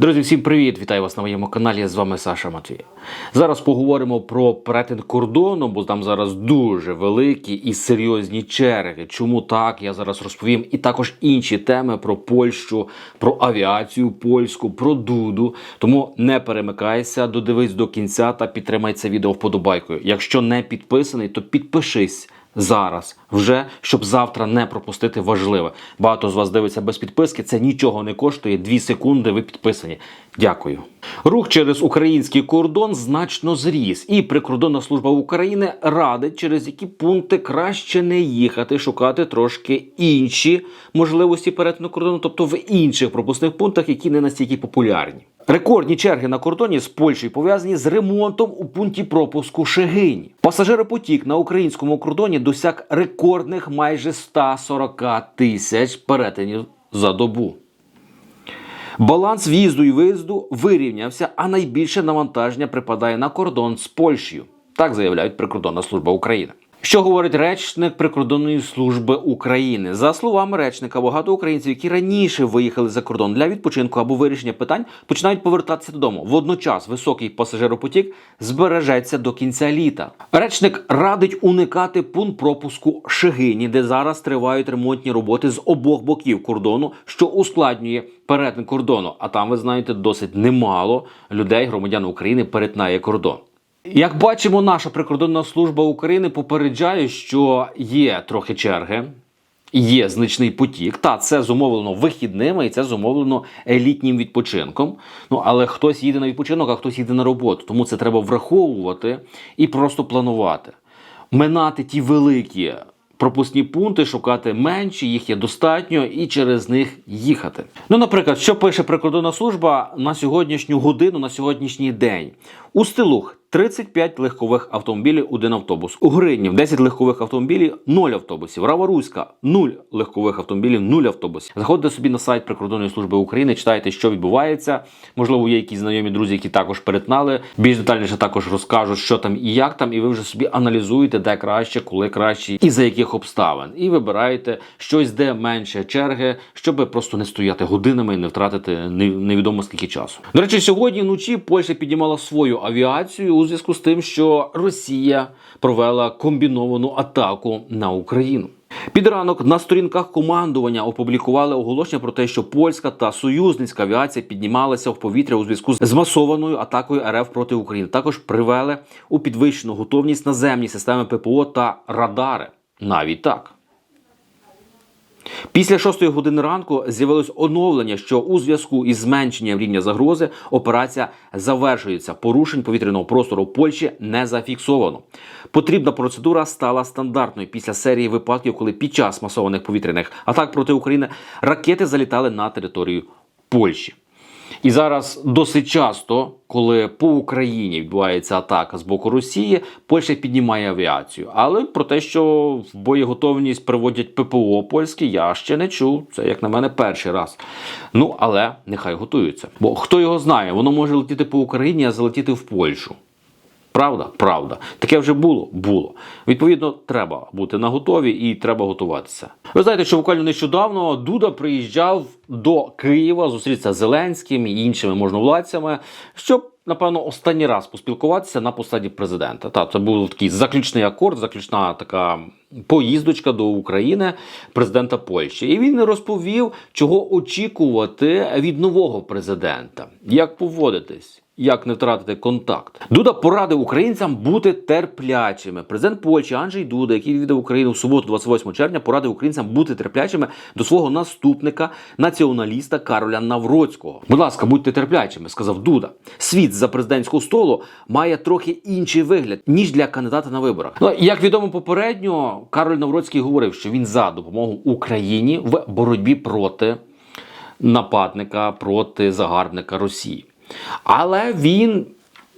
Друзі, всім привіт! Вітаю вас на моєму каналі. З вами Саша Матвій. Зараз поговоримо про перетин кордону, бо там зараз дуже великі і серйозні черги. Чому так? Я зараз розповім. І також інші теми про Польщу, про авіацію польську, про Дуду. Тому не перемикайся, додивись до кінця та підтримай це відео вподобайкою. Якщо не підписаний, то підпишись. Зараз вже щоб завтра не пропустити важливе. Багато з вас дивиться без підписки. Це нічого не коштує. Дві секунди. Ви підписані. Дякую. Рух через український кордон значно зріс, і прикордонна служба України радить, через які пункти краще не їхати, шукати трошки інші можливості перетину кордону, тобто в інших пропускних пунктах, які не настільки популярні. Рекордні черги на кордоні з Польщею пов'язані з ремонтом у пункті пропуску Шегині. Пасажиропотік на українському кордоні досяг рекордних майже 140 тисяч перетинів за добу. Баланс в'їзду і виїзду вирівнявся, а найбільше навантаження припадає на кордон з Польщею. Так заявляють Прикордонна служба України. Що говорить речник прикордонної служби України? За словами речника, багато українців, які раніше виїхали за кордон для відпочинку або вирішення питань, починають повертатися додому. Водночас високий пасажиропотік збережеться до кінця літа. Речник радить уникати пункт пропуску Шигині, де зараз тривають ремонтні роботи з обох боків кордону, що ускладнює перетин кордону. А там, ви знаєте, досить немало людей, громадян України, перетинає кордон. Як бачимо, наша прикордонна служба України попереджає, що є трохи черги, є значний потік. Та це зумовлено вихідними, і це зумовлено літнім відпочинком. Ну але хтось їде на відпочинок, а хтось їде на роботу. Тому це треба враховувати і просто планувати. Минати ті великі пропускні пункти, шукати менші, їх є достатньо, і через них їхати. Ну, наприклад, що пише прикордонна служба на сьогоднішню годину, на сьогоднішній день. У Стилух 35 легкових автомобілів, один автобус. У Гриднів 10 легкових автомобілів, 0 автобусів. Раваруська 0 легкових автомобілів, 0 автобусів. Заходите собі на сайт Прикордонної служби України, читайте, що відбувається. Можливо, є якісь знайомі друзі, які також перетнали. Більш детальніше також розкажуть, що там і як там, і ви вже собі аналізуєте, де краще, коли краще і за яких обставин. І вибираєте щось, де менше черги, щоб просто не стояти годинами і не втратити невідомо скільки часу. До речі, сьогодні вночі Польща піднімала свою авіацію у зв'язку з тим, що Росія провела комбіновану атаку на Україну. Під ранок на сторінках командування опублікували оголошення про те, що польська та союзницька авіація піднімалася в повітря у зв'язку з масованою атакою РФ проти України. Також привели у підвищену готовність наземні системи ППО та радари. Навіть так. Після 6 години ранку з'явилось оновлення, що у зв'язку із зменшенням рівня загрози операція завершується. Порушень повітряного простору Польщі не зафіксовано. Потрібна процедура стала стандартною після серії випадків, коли під час масованих повітряних атак проти України ракети залітали на територію Польщі. І зараз досить часто, коли по Україні відбувається атака з боку Росії, Польща піднімає авіацію. Але про те, що в боєготовність приводять ППО польське, я ще не чув. Це, як на мене, перший раз. Ну, але нехай готуються. Бо хто його знає, воно може летіти по Україні, а залетіти в Польщу. Правда? Правда. Таке вже було? Було. Відповідно, треба бути наготові і треба готуватися. Ви знаєте, що буквально нещодавно Дуда приїжджав до Києва зустрітися з Зеленським і іншими можновладцями, щоб. Напевно, останній раз поспілкуватися на посаді президента. Та це був такий заключний акорд, заключна така поїздочка до України президента Польщі. І він розповів, чого очікувати від нового президента, як поводитись. Як не втратити контакт? Дуда порадив українцям бути терплячими. Президент Польщі Анджей Дуда, який відвідав Україну в суботу, 28 червня, порадив українцям бути терплячими до свого наступника, націоналіста Кароля Навроцького. Будь ласка, будьте терплячими, сказав Дуда. Світ за президентського столу має трохи інший вигляд ніж для кандидата на виборах. Ну як відомо попередньо, Кароль Навроцький говорив, що він за допомогу Україні в боротьбі проти нападника, проти загарбника Росії. Але він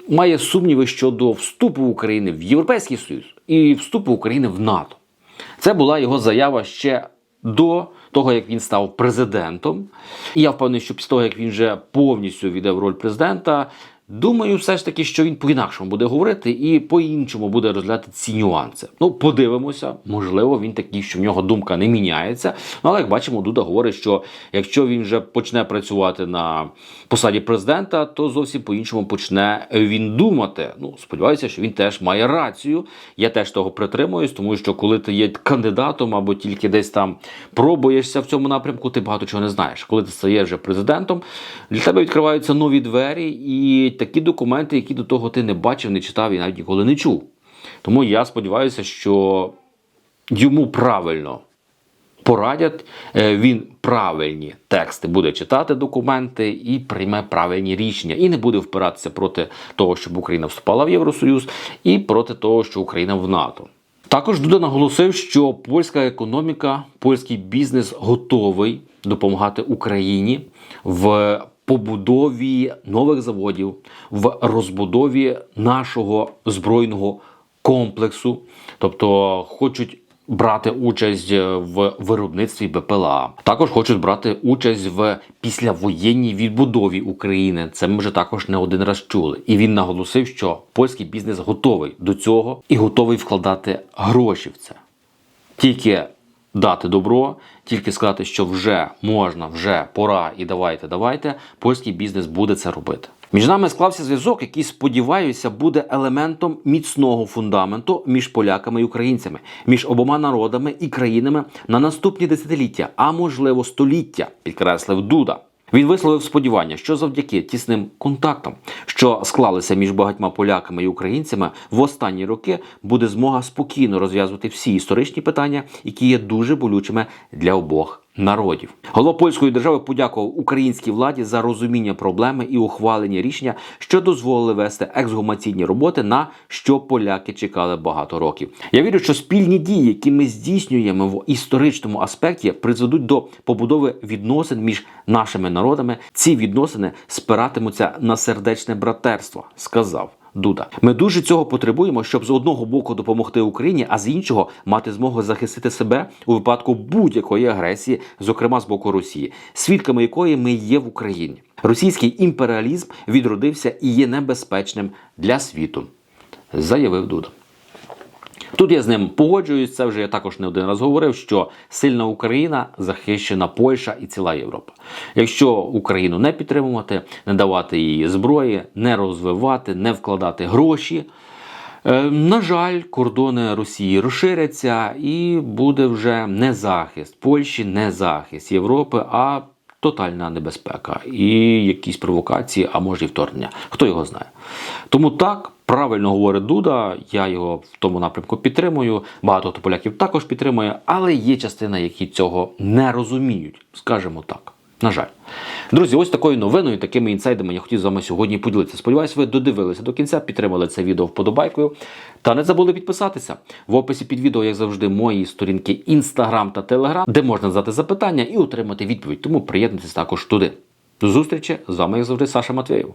має сумніви щодо вступу України в Європейський Союз і вступу України в НАТО. Це була його заява ще до того, як він став президентом. І я впевнений, що після того, як він вже повністю віддав роль президента, Думаю, все ж таки, що він по-інакшому буде говорити і по-іншому буде розглядати ці нюанси. Ну, подивимося, можливо, він такий, що в нього думка не міняється. Ну, але як бачимо, Дуда говорить, що якщо він вже почне працювати на посаді президента, то зовсім по-іншому почне він думати. Ну, сподіваюся, що він теж має рацію. Я теж того притримуюсь, тому що коли ти є кандидатом або тільки десь там пробуєшся в цьому напрямку, ти багато чого не знаєш. Коли ти стаєш вже президентом, для тебе відкриваються нові двері і такі документи, які до того ти не бачив, не читав і навіть ніколи не чув. Тому я сподіваюся, що йому правильно порадять, е, він правильні тексти буде читати документи і прийме правильні рішення, і не буде впиратися проти того, щоб Україна вступала в Євросоюз, і проти того, що Україна в НАТО. Також Дуда наголосив, що польська економіка, польський бізнес готовий допомагати Україні в побудові нових заводів, в розбудові нашого збройного комплексу, тобто хочуть брати участь в виробництві БПЛА. Також хочуть брати участь в післявоєнній відбудові України. Це ми вже також не один раз чули. І він наголосив, що польський бізнес готовий до цього і готовий вкладати гроші в це. Тільки дати добро, тільки сказати, що вже можна, вже пора і давайте, давайте, польський бізнес буде це робити. Між нами склався зв'язок, який, сподіваюся, буде елементом міцного фундаменту між поляками і українцями, між обома народами і країнами на наступні десятиліття, а можливо століття, підкреслив Дуда. Він висловив сподівання, що завдяки тісним контактам, що склалися між багатьма поляками і українцями, в останні роки буде змога спокійно розв'язувати всі історичні питання, які є дуже болючими для обох народів. Голова польської держави подякував українській владі за розуміння проблеми і ухвалення рішення, що дозволили вести ексгумаційні роботи, на що поляки чекали багато років. Я вірю, що спільні дії, які ми здійснюємо в історичному аспекті, призведуть до побудови відносин між нашими народами. Ці відносини спиратимуться на сердечне братерство, сказав. Дуда, ми дуже цього потребуємо, щоб з одного боку допомогти Україні, а з іншого мати змогу захистити себе у випадку будь-якої агресії, зокрема з боку Росії, свідками якої ми є в Україні. Російський імперіалізм відродився і є небезпечним для світу, заявив Дуда. Тут я з ним погоджуюсь. Це вже я також не один раз говорив, що сильна Україна захищена Польща і ціла Європа. Якщо Україну не підтримувати, не давати їй зброї, не розвивати, не вкладати гроші. е, На жаль, кордони Росії розширяться і буде вже не захист Польщі, не захист Європи, а тотальна небезпека і якісь провокації, а може і вторгнення. Хто його знає? Тому так. Правильно говорить Дуда, я його в тому напрямку підтримую. Багато хто поляків також підтримує, але є частина, які цього не розуміють, скажімо так. На жаль, друзі, ось такою новиною, такими інсайдами я хотів з вами сьогодні поділитися. Сподіваюсь, ви додивилися до кінця, підтримали це відео вподобайкою. Та не забули підписатися. В описі під відео, як завжди, мої сторінки Instagram та Telegram, де можна задати запитання і отримати відповідь. Тому приєднуйтесь також туди. До зустрічі з вами, як завжди, Саша Матвєєв.